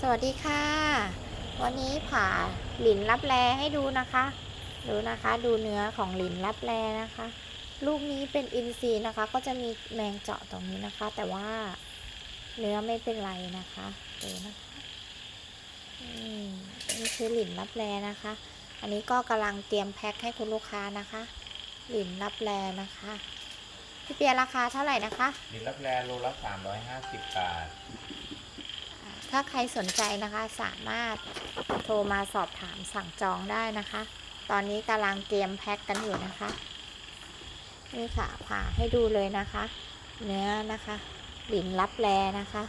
สวัสดีค่ะ วันนี้ผ่าหลินรับแลให้ดูนะคะ ดูนะคะ ดูเนื้อของหลินรับแลนะคะ ลูกนี้เป็นอินทรีย์นะคะ ก็จะมีแมงเจาะตรงนี้นะคะ แต่ว่าเนื้อไม่เป็นไรนะคะดูนะคะอืมนี่คือหลินรับแลนะคะ อันนี้ก็กำลังเตรียมแพ็คให้คุณลูกค้านะคะ หลินรับแลนะคะพี่เปียราคาเท่าไหร่นะคะดินรับแลโลละ350บาท ถ้าใครสนใจนะคะสามารถโทรมาสอบถามสั่งจองได้นะคะ ตอนนี้กำลังเตรียมแพ็คกันอยู่นะคะ นี่ค่ะผ่าให้ดูเลยนะคะ เนื้อนะคะหลินรับแลนะคะ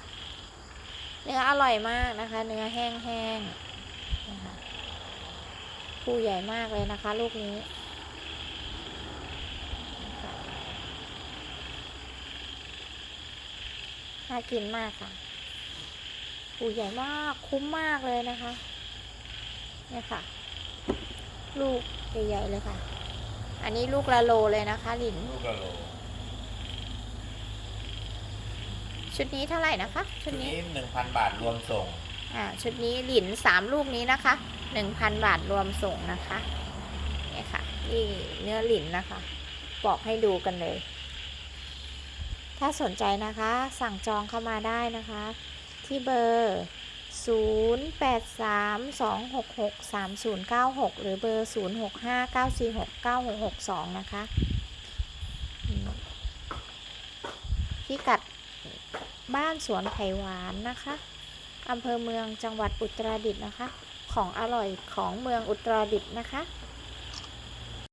เนื้ออร่อยมากนะคะ เนื้อแห้งๆนะคะผู้ใหญ่มากเลยนะคะ ลูกนี้น่ากินมากค่ะ ปูใหญ่มากคุ้มมากเลยนะคะเนี่ยค่ะ ลูกใหญ่ๆเลยค่ะ อันนี้ลูกละโลเลยนะคะหลินลูกละโลชุดนี้เท่าไหร่นะคะ ชุชุดดนี้นี้1,000บาทรวมส่ง อ่า ชุดนี้หลินสามลูกนี้นะคะหนึ่งพันบาทรวมส่งนะคะเนี่ยค่ะ นี่เนื้อหลินนะคะ บอกให้ดูกันเลย ถ้าสนใจนะคะ สั่งจองเข้ามาได้นะคะ ที่เบอร์ 0832663096 หรือเบอร์ 0659469662 นะคะอืมพิกัดบ้านสวนไผ่หวานนะคะ อำเภอเมืองจังหวัดอุตรดิตถ์นะคะ ของอร่อยของเมืองอุตรดิตถ์นะคะ